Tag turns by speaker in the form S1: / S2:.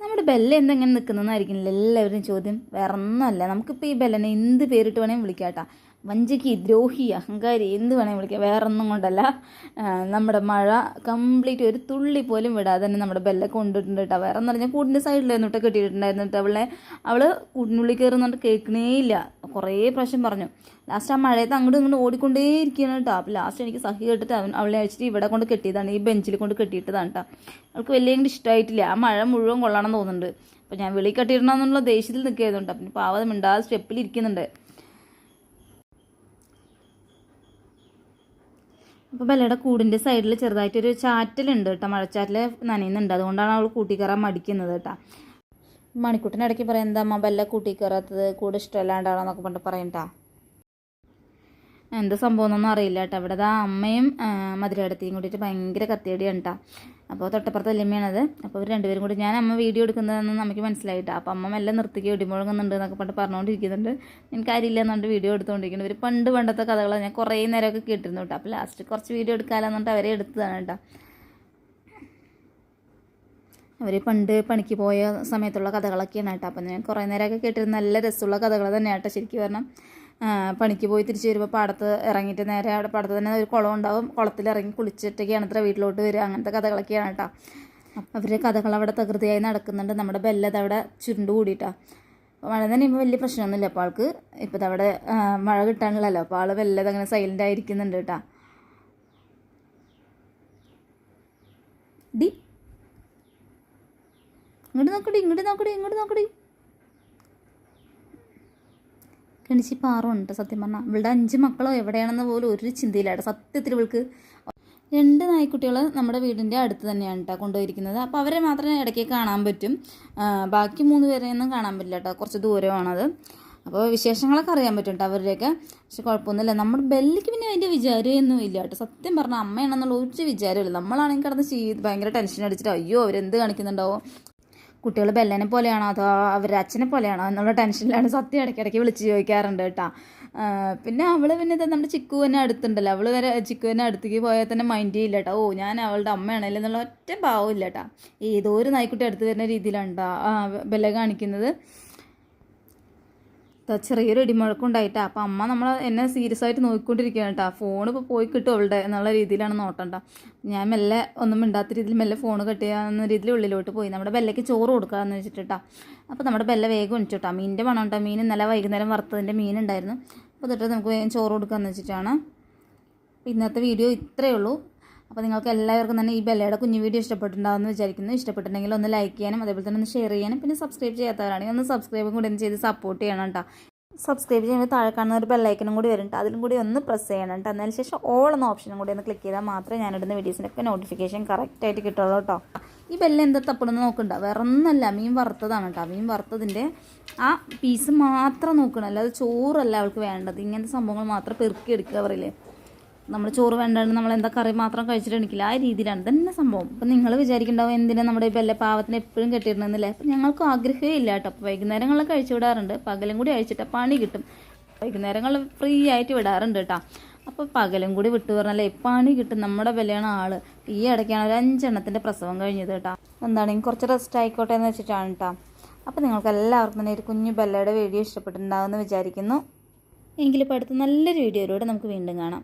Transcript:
S1: നമ്മുടെ ബെല്ല എന്തെങ്ങനെ നിൽക്കുന്നതെന്നായിരിക്കില്ല എല്ലാവരും ചോദ്യം. വേറെ ഒന്നുമല്ല നമുക്കിപ്പോൾ ഈ ബെല്ലനെ എന്ത് പേരിട്ട് വേണമെങ്കിൽ വിളിക്കാം കേട്ടോ വഞ്ചകി ദ്രോഹി അഹങ്കാരി എന്ത് വേണേൽ വിളിക്കാം. വേറെ ഒന്നും കൊണ്ടല്ല നമ്മുടെ മഴ കംപ്ലീറ്റ് ഒരു തുള്ളി പോലും വിടാതെ തന്നെ നമ്മുടെ ബെല്ല കൊണ്ടിട്ടുണ്ട് കേട്ടോ. വേറെ എന്ന് പറഞ്ഞാൽ കൂടിന്റെ സൈഡിലായിരുന്നു കേട്ടോ കെട്ടിയിട്ടുണ്ടായിരുന്നു കേട്ടോ. അവളെ അവൾ കൂടിനുള്ളിൽ കയറുന്നുണ്ട് കേൾക്കണേ ഇല്ല. കുറേ പ്രാവശ്യം പറഞ്ഞു. ലാസ്റ്റ് ആ മഴയത്ത് അങ്ങോട്ടും ഇങ്ങോട്ടും ഓടിക്കൊണ്ടേ ഇരിക്കുകയാണ് കേട്ടോ. അപ്പോൾ ലാസ്റ്റ് എനിക്ക് സഹി കേട്ടിട്ട് അവൻ അവളെ അയച്ചിട്ട് ഇവിടെ കൊണ്ട് കെട്ടിയതാണ് ഈ ബെഞ്ചിൽ കൊണ്ട് കെട്ടിയിട്ടതാണ് കേട്ടോ. അവൾക്ക് വലിയ ഇഷ്ടമായിട്ടില്ല ആ മഴ മുഴുവൻ കൊള്ളണം തോന്നുന്നുണ്ട്. അപ്പോൾ ഞാൻ വിളി കെട്ടിയിടണമെന്നുള്ള ദേഷ്യത്തിൽ നിൽക്കുകയായിരുന്നു അപ്പം പാവം മിണ്ടാതെ സ്റ്റെപ്പിൽ ഇരിക്കുന്നുണ്ട്. അപ്പോൾ ബലയുടെ കൂടിന്റെ സൈഡിൽ ചെറുതായിട്ടൊരു ചാറ്റലുണ്ട് കേട്ടോ. മഴച്ചാറ്റൽ നനയുന്നുണ്ട്. അതുകൊണ്ടാണ് അവൾ കൂട്ടിക്കയറാൻ മടിക്കുന്നത് കേട്ടോ. മണിക്കൂട്ടിന് ഇടയ്ക്ക് പറയാം എന്താ അമ്മ ബല്ല കൂട്ടിക്കയറാത്തത്? കൂടെ ഇഷ്ടമല്ലാണ്ടാണോ? എന്നൊക്കെ പറഞ്ഞിട്ട് പറയണ്ടാ എന്താ സംഭവം എന്നൊന്നും അറിയില്ല കേട്ടോ ഇവിടെ ആ അമ്മയും ആ, മധുരടത്തിയും കൂടിയിട്ട് ഭയങ്കര കത്തിയടിയാണ് കേട്ടോ അപ്പോൾ തൊട്ടപ്പുറത്ത് വല്യമ്മയാണത്. അപ്പോൾ അവർ രണ്ടുപേരും കൂടി ഞാൻ അമ്മ വീഡിയോ എടുക്കുന്നതെന്ന് നമുക്ക് മനസ്സിലായിട്ടാ. അപ്പോൾ അമ്മ എല്ലാം നിർത്തിക്ക് ഇടിമുഴങ്ങുന്നുണ്ട് എന്നൊക്കെ പറഞ്ഞിട്ട് പറഞ്ഞുകൊണ്ടിരിക്കുന്നുണ്ട് എനിക്ക് കാര്യമില്ല എന്നുകൊണ്ട് വീഡിയോ എടുത്തുകൊണ്ടിരിക്കുന്നത് ഇവർ പണ്ട് പണ്ടത്തെ കഥകളാണ് ഞാൻ കുറേ നേരമൊക്കെ കേട്ടിരുന്നു കേട്ടോ അപ്പോൾ ലാസ്റ്റ് കുറച്ച് വീഡിയോ എടുക്കാമെന്നുകൊണ്ട് അവരെ എടുത്തതാണ് കേട്ടോ അവർ പണ്ട് പണിക്ക് പോയ സമയത്തുള്ള കഥകളൊക്കെയാണ് കേട്ടോ അപ്പം ഞാൻ കുറേ നേരമൊക്കെ കേട്ടിരുന്ന നല്ല രസമുള്ള കഥകൾ തന്നെയാണ് കേട്ടോ ശരിക്കും പറഞ്ഞാൽ പണിക്ക് പോയി തിരിച്ച് വരുമ്പോൾ പാടത്ത് ഇറങ്ങിയിട്ട് നേരെ അവിടെ പാടത്ത് തന്നെ ഒരു കുളം ഉണ്ടാവും. കുളത്തിൽ ഇറങ്ങി കുളിച്ചിട്ടൊക്കെയാണ് അത്ര വീട്ടിലോട്ട് വരിക. അങ്ങനത്തെ കഥകളൊക്കെയാണ് കേട്ടോ അവരുടെ കഥകൾ അവിടെ തകൃതിയായി നടക്കുന്നുണ്ട്. നമ്മുടെ ബെല്ലത് അവിടെ ചുരുണ്ട് കൂടിയിട്ടാണ് മഴ തന്നെ ഇപ്പോൾ വലിയ പ്രശ്നമൊന്നുമില്ല. അപ്പോൾ ആൾക്ക് ഇപ്പോൾ അവിടെ മഴ കിട്ടാനുള്ളല്ലോ അപ്പോൾ ആൾ വല്ലത് അങ്ങനെ സൈലന്റ് ആയിരിക്കുന്നുണ്ട് കേട്ടോ ഡി. ഇങ്ങോട്ട് നോക്കടി ഇങ്ങോട്ട് നോക്കടി ഇങ്ങോട്ട് നോക്കടി കണിച്ച് പാറുണ്ട് സത്യം പറഞ്ഞാൽ ഇവളുടെ അഞ്ച് മക്കളോ എവിടെയാണെന്ന് പോലും ഒരു ചിന്തയിലാണ് സത്യത്തിൽ ഇവൾക്ക് രണ്ട് നായ്ക്കുട്ടികൾ നമ്മുടെ വീടിന്റെ അടുത്ത് തന്നെയാണ് കേട്ടോ കൊണ്ടുപോയിരിക്കുന്നത്. അപ്പോൾ അവരെ മാത്രമേ ഇടയ്ക്ക് കാണാൻ പറ്റും. ബാക്കി മൂന്ന് പേരെയൊന്നും കാണാൻ പറ്റില്ല കേട്ടോ കുറച്ച് ദൂരമാണത്. അപ്പോൾ വിശേഷങ്ങളൊക്കെ അറിയാൻ പറ്റും കേട്ടോ അവരുടെയൊക്കെ. പക്ഷെ കുഴപ്പമൊന്നുമില്ല. നമ്മുടെ ബെല്ലിക്ക് പിന്നെ അതിന്റെ വിചാരമൊന്നും ഇല്ല കേട്ടോ സത്യം പറഞ്ഞാൽ അമ്മയാണെന്നുള്ള ഒരു വിചാരമില്ല നമ്മളാണെങ്കിൽ കിടന്ന് ചെയ്ത് ഭയങ്കര ടെൻഷൻ അടിച്ചിട്ട് അയ്യോ അവരെന്ത് കാണിക്കുന്നുണ്ടാവോ? കുട്ടികൾ ബെല്ലനെ പോലെയാണോ അതോ അവരുടെ അച്ഛനെ പോലെയാണോ എന്നുള്ള ടെൻഷനിലാണ് സത്യം ഇടയ്ക്കിടയ്ക്ക് വിളിച്ച് ചോദിക്കാറുണ്ട് കേട്ടോ. പിന്നെ അവൾ പിന്നെ നമ്മുടെ ചിക്കു തന്നെ അടുത്തുണ്ടല്ലോ. അവൾ വരെ ചിക്കു തന്നെ അടുത്തേക്ക് പോയാൽ തന്നെ മൈൻഡ് ചെയ്യില്ല കേട്ടോ. ഓ ഞാൻ അവളുടെ അമ്മയാണല്ലോ എന്നുള്ള ഒറ്റ ഭാവമില്ല കേട്ടോ. ഏതോ ഒരു നായ്ക്കുട്ടി അടുത്ത് വരുന്ന രീതിയിലാണ് കേട്ടോ ബെല്ല കാണിക്കുന്നത്. ചെറിയൊരു ഇടിമുഴക്കുണ്ടായിട്ട് അപ്പം അമ്മ നമ്മൾ എന്നെ സീരിയസ് ആയിട്ട് നോക്കിക്കൊണ്ടിരിക്കുകയാണ് കേട്ടോ ഫോൺ ഇപ്പോൾ പോയി കിട്ടും അവളുടെ എന്നുള്ള രീതിയിലാണ് നോട്ടണ്ട ഞാൻ മെല്ലെ ഒന്നും മിണ്ടാത്ത രീതിയിൽ മെല്ലെ ഫോൺ കട്ട് ചെയ്യാവുന്ന രീതിയിൽ ഉള്ളിലോട്ട് പോയി. നമ്മുടെ ബെല്ലയ്ക്ക് ചോറ് കൊടുക്കാമെന്ന് വെച്ചിട്ടാ അപ്പോൾ നമ്മുടെ ബെല്ല വേഗം ഉണിച്ചു കേട്ടോ മീനിന്റെ പണം കേട്ടോ മീൻ ഇന്നലെ വൈകുന്നേരം വറുത്തതിന്റെ മീൻ ഉണ്ടായിരുന്നു. അപ്പോൾ തൊട്ട് നമുക്ക് വേഗം ചോറ് കൊടുക്കാമെന്ന് വെച്ചിട്ടാണ്. ഇന്നത്തെ വീഡിയോ ഇത്രയേ ഉള്ളൂ. അപ്പോൾ നിങ്ങൾക്ക് എല്ലാവർക്കും തന്നെ ഈ ബെല്ലയുടെ കുഞ്ഞു വീഡിയോ ഇഷ്ടപ്പെട്ടിട്ടുണ്ടാവുമെന്ന് വിചാരിക്കുന്നു. ഇഷ്ടപ്പെട്ടിട്ടുണ്ടെങ്കിൽ ഒന്ന് ലൈക്ക് ചെയ്യാനും അതേപോലെ തന്നെ ഒന്ന് ഷെയർ ചെയ്യാനും പിന്നെ സബ്സ്ക്രൈബ് ചെയ്യാത്തവരാണെങ്കിൽ ഒന്ന് സബ്സ്ക്രൈബും കൂടി ചെയ്ത് സപ്പോർട്ട് ചെയ്യണം കേട്ടോ സബ്സ്ക്രൈബ് ചെയ്യുമ്പോൾ താഴെ കാണുന്ന ഒരു ബെല്ലൈക്കനും കൂടി വരും ട്ടോ. അതിലും കൂടി ഒന്ന് പ്രസ് ചെയ്യണം കേട്ടോ അതിന് ശേഷം ഓൾ എന്ന ഓപ്ഷനും കൂടി ഒന്ന് ക്ലിക്ക് ചെയ്താൽ മാത്രമേ ഞാനിടുന്ന വീഡിയോസിനൊക്കെ നോട്ടിഫിക്കേഷൻ കറക്റ്റായിട്ട് കിട്ടുള്ളൂ കേട്ടോ ഈ ബെല്ല എന്താ തപ്പണമെന്ന് നോക്കണ്ട. വേറെ ഒന്നല്ല മീൻ വറുത്തതാണ് കേട്ടോ മീൻ വറുത്തതിന്റെ ആ പീസ് മാത്രം നോക്കണം. അല്ലാതെ ചോറല്ല അവൾക്ക് വേണ്ടത്. ഇങ്ങനത്തെ സംഭവങ്ങൾ മാത്രം പെറുക്കി എടുക്കുക പറയില്ലേ? നമ്മൾ ചോറ് വേണ്ടാണ്ട് നമ്മൾ എന്താ കറി മാത്രം കഴിച്ചിട്ട് എണിക്കില്ല ആ രീതിയിലാണ് തന്നെ സംഭവം. അപ്പം നിങ്ങൾ വിചാരിക്കുന്നുണ്ടാവും എന്തിനാ നമ്മുടെ ഈ പാവത്തിന് എപ്പോഴും കെട്ടിയിരുന്നില്ലേ അപ്പം ഞങ്ങൾക്ക് ആഗ്രഹമേ ഇല്ല കേട്ടോ. അപ്പോൾ വൈകുന്നേരങ്ങളിൽ കഴിച്ചു വിടാറുണ്ട്. പകലും കൂടി അഴിച്ചിട്ട് പണി കിട്ടും. വൈകുന്നേരങ്ങളിൽ ഫ്രീ ആയിട്ട് വിടാറുണ്ട് കേട്ടോ. അപ്പോൾ പകലും കൂടി വിട്ടു പറഞ്ഞാലേ പണി കിട്ടും നമ്മുടെ വിലയാണ് ആൾ. ഈ ഇടയ്ക്കാണ് ഒരു അഞ്ചെണ്ണത്തിന്റെ പ്രസവം കഴിഞ്ഞത് കേട്ടോ. എന്താണെങ്കിൽ കുറച്ച് റെസ്റ്റ് ആയിക്കോട്ടെ എന്ന് വെച്ചിട്ടാണ് കേട്ടോ. അപ്പോൾ നിങ്ങൾക്ക് എല്ലാവർക്കും തന്നെ ഒരു കുഞ്ഞു ബെല്ലയുടെ വീഡിയോ ഇഷ്ടപ്പെട്ടിട്ടുണ്ടാവുമെന്ന് വിചാരിക്കുന്നു. എങ്കിലും ഇപ്പോൾ അടുത്ത നല്ലൊരു വീഡിയോയിലൂടെ നമുക്ക് വീണ്ടും കാണാം.